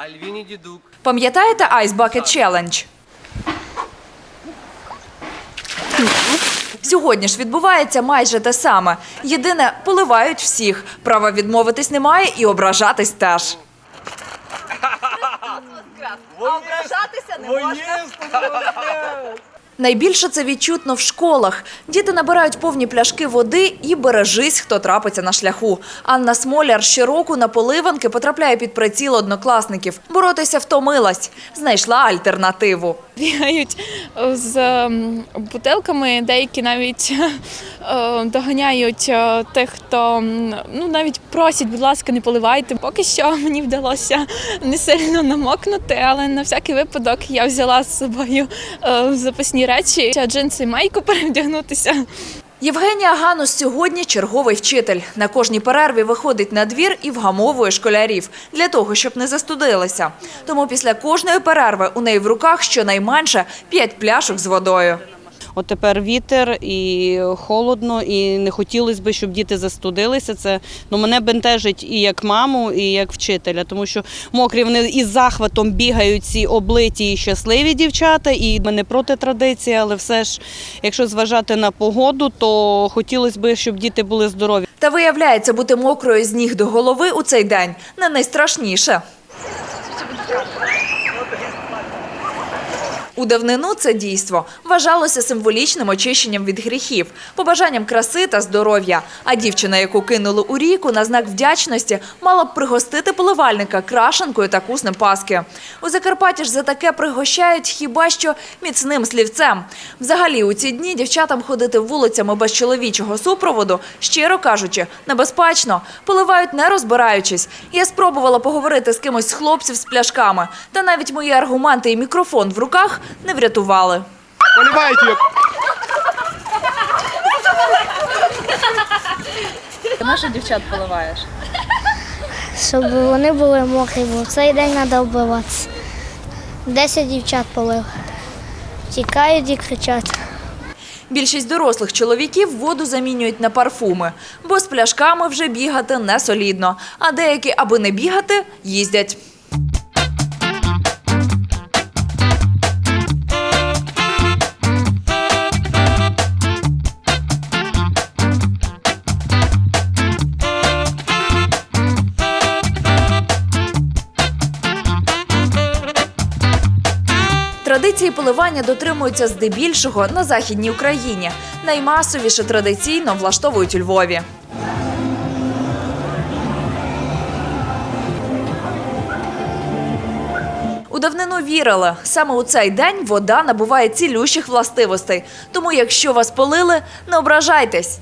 Альвіні Дідук. Пам'ятаєте Ice Bucket Challenge? Сьогодні ж відбувається майже те саме. Єдине, поливають всіх. Права відмовитись немає і ображатись теж. Найбільше це відчутно в школах. Діти набирають повні пляшки води і бережись, хто трапиться на шляху. Анна Смоляр щороку на поливанки потрапляє під приціл однокласників. Боротися втомилась, знайшла альтернативу. бігають е, з бутилками, деякі навіть е, доганяють е, тих, хто ну навіть просять, будь ласка, не поливайте. Поки що мені вдалося не сильно намокнути, але на всякий випадок я взяла з собою запасні речі, джинси майку перевдягнутися. Євгенія Ганус сьогодні черговий вчитель. На кожній перерві виходить на двір і вгамовує школярів для того, щоб не застудилися. Тому після кожної перерви у неї в руках щонайменше п'ять пляшок з водою. От тепер вітер і холодно, і не хотілося б, щоб діти застудилися. Це ну мене бентежить і як маму, і як вчителя, тому що мокрі вони із захватом бігають ці облиті і щасливі дівчата. І ми не проти традиції, але все ж, якщо зважати на погоду, то хотілося б, щоб діти були здорові. Та виявляється, бути мокрою з ніг до голови у цей день не найстрашніше. У давнину це дійство вважалося символічним очищенням від гріхів, побажанням краси та здоров'я. А дівчина, яку кинули у ріку, на знак вдячності мала б пригостити поливальника крашенкою та куснем паски. У Закарпатті ж за таке пригощають хіба що міцним слівцем. Взагалі, у ці дні дівчатам ходити вулицями без чоловічого супроводу, щиро кажучи, небезпечно. Поливають не розбираючись. Я спробувала поговорити з кимось з хлопців з пляшками, та навіть мої аргументи і мікрофон в руках не врятували. Поливайте ее. Наших дівчат поливаєш. щоб вони були мокрі, бо в цей день треба вбиватися. Десять дівчат полив. Тікають і кричать. Більшість дорослих чоловіків воду замінюють на парфуми, бо з пляшками вже бігати не солідно. А деякі, аби не бігати, їздять. Традиції поливання дотримуються здебільшого на західній Україні. Наймасовіше традиційно влаштовують у Львові. У давнину вірили, саме у цей день вода набуває цілющих властивостей. Тому, якщо вас полили, не ображайтесь.